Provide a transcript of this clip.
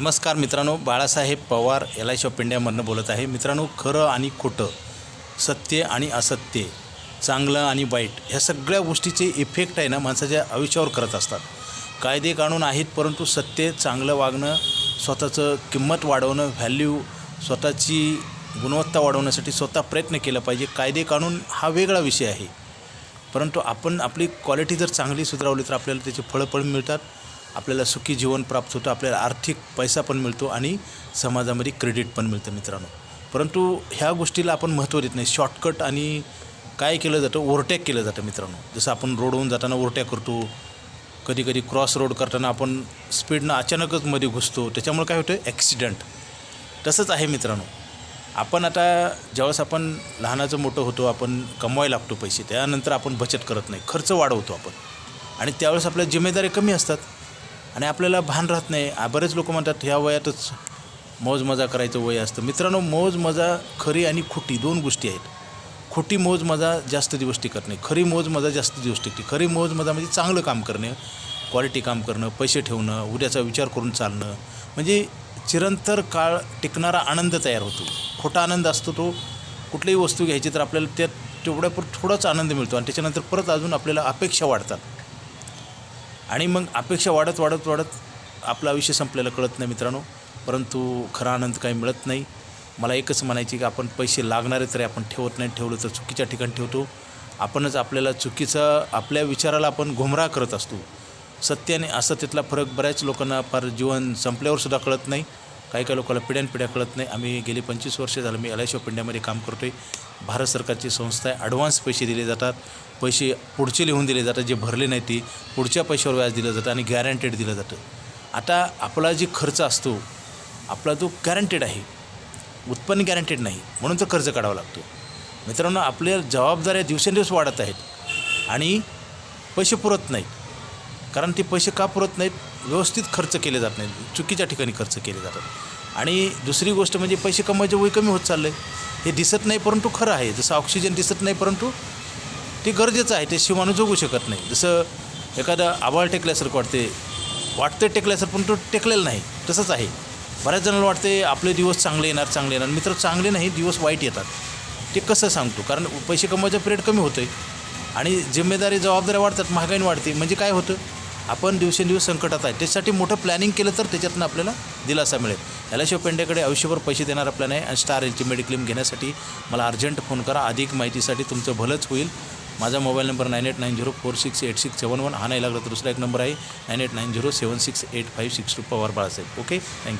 नमस्कार मित्रांनो Balasaheb Pawar L I shop इंडियामधनं बोलत आहे. मित्रांनो खरं आणि खोटं सत्य आणि असत्य चांगलं आणि वाईट ह्या सगळ्या गोष्टीचे इफेक्ट आहे ना माणसाच्या आयुष्यावर करत असतात. कायदे कानून आहेत परंतु सत्य चांगलं वागणं स्वतःचं किंमत वाढवणं व्हॅल्यू स्वतःची गुणवत्ता वाढवण्यासाठी स्वतः प्रयत्न केला पाहिजे. कायदे कानून हा वेगळा विषय आहे. परंतु आपण आपली क्वालिटी जर चांगली सुधारवली तर आपल्याला त्याचे फळं पण मिळतात. आपल्याला सुखी जीवन प्राप्त होतं आपल्याला आर्थिक पैसा पण मिळतो आणि समाजामध्ये क्रेडिट पण मिळतं मित्रांनो. परंतु ह्या गोष्टीला आपण महत्त्व देत नाही. शॉर्टकट आणि काय केलं जातं? ओव्हरटॅक केलं जातं मित्रांनो. जसं आपण रोडवरून जाताना ओव्हरटॅक करतो कधी कधी क्रॉस रोड करताना आपण स्पीडनं अचानकच मध्ये घुसतो त्याच्यामुळे काय होतं? ॲक्सिडेंट. तसंच आहे मित्रांनो. आपण आता ज्यावेळेस आपण लहानाचं मोठं होतो आपण कमवायला लागतो पैसे त्यानंतर आपण बचत करत नाही. खर्च वाढवतो आपण. आणि त्यावेळेस आपल्या जिम्मेदारी कमी असतात. आणि आपल्याला भान राहत नाही. बरेच लोक म्हणतात ह्या वयातच मौज मजा करायचं वय असतं. मित्रांनो मौज मजा खरी आणि खोटी दोन गोष्टी आहेत. खोटी मौज मजा जास्त दिवस टिकत नाही. खरी मौज मजा जास्त दिवस टिकते. खरी मौज मजा म्हणजे चांगलं काम करणे क्वालिटी काम करणं पैसे ठेवणं उद्याचा विचार करून चालणं. म्हणजे चिरंतर काळ टिकणारा आनंद तयार होतो. खोटा आनंद असतो तो. कुठलीही वस्तू घ्यायची तर आपल्याला त्यात तेवढ्या पर थोडाच आनंद मिळतो आणि त्याच्यानंतर परत अजून आपल्याला अपेक्षा वाढतात. आणि मग अपेक्षा वाढत वाढत वाढत आपलं आयुष्य संपलेलं कळत नाही मित्रांनो. परंतु खरा आनंद काही मिळत नाही. मला एकच म्हणायची की आपण पैसे लागणारे तरी आपण ठेवत नाही. ठेवलं तर चुकीच्या ठिकाणी ठेवतो. आपणच आपल्याला चुकीचं आपल्या विचाराला आपण घुमराह करत असतो. सत्य आणि असत्यातला फरक बऱ्याच लोकांना फार जीवन संपल्यावर सुद्धा कळत नाही. काही काही लोकांना पिढ्यानपिढ्या कळत नाही. आम्ही गेली पंचवीस वर्षे झालं. मी एल आय शी ऑफ इंडियामध्ये काम करतो आहे भारत सरकारची संस्था आहे. ॲडव्हान्स पैसे दिले जातात. पैसे पुढचे लिहून दिले जातात जे भरले नाही ते पुढच्या पैशावर व्याज दिलं जातं आणि गॅरंटेड दिलं जातं. आता आपला जे खर्च असतो आपला जो गॅरंटेड आहे. उत्पन्न गॅरंटेड नाही म्हणून तो कर्ज काढावा लागतो. मित्रांनो आपल्या जबाबदाऱ्या दिवसेंदिवस वाढत आहेत आणि पैसे पुरत नाहीत. कारण ते पैसे का पुरत नाहीत? व्यवस्थित खर्च केले जात नाहीत. चुकीच्या ठिकाणी खर्च केले जातात. आणि दुसरी गोष्ट म्हणजे पैसे कमवायचे वय कमी होत चाललं आहे हे दिसत नाही परंतु खरं आहे. जसं ऑक्सिजन दिसत नाही परंतु ते गरजेचं आहे ते शिवानं जगू शकत नाही. जसं एखादं आबाळ टेकल्यासारखं वाटते वाटतं टेकल्यासारखं पण तो टेकलेला नाही. तसंच आहे. बऱ्याच जणांना वाटते आपले दिवस चांगले येणार चांगले येणार. मित्र चांगले नाही दिवस वाईट येतात. ते कसं सांगतो? कारण पैसे कमवायचा पिरियड कमी होतं आहे आणि जिम्मेदारी जबाबदाऱ्या वाढतात महागाई वाढते. म्हणजे काय होतं? आपण दिवसेंदिवस संकटात आहे. त्याच्यासाठी मोठं प्लॅनिंग केलं तर त्याच्यातनं आपल्याला दिलासा मिळेल. याल्याशिवाय पेंड्याकडे आयुष्यभर पैसे देणारा प्लॅन आहे. आणि स्टार एलची मेडिक्लेम घेण्यासाठी मला अर्जंट फोन करा. अधिक माहितीसाठी तुमचं भलंच होईल. माझा mobile number nine eight nine zero four six eight six seven one. हा नाही लागला तर दुसरा एक नंबर आहे. Nine eight nine zero seven six eight five six two Pawar Balasaheb. Okay? Thank you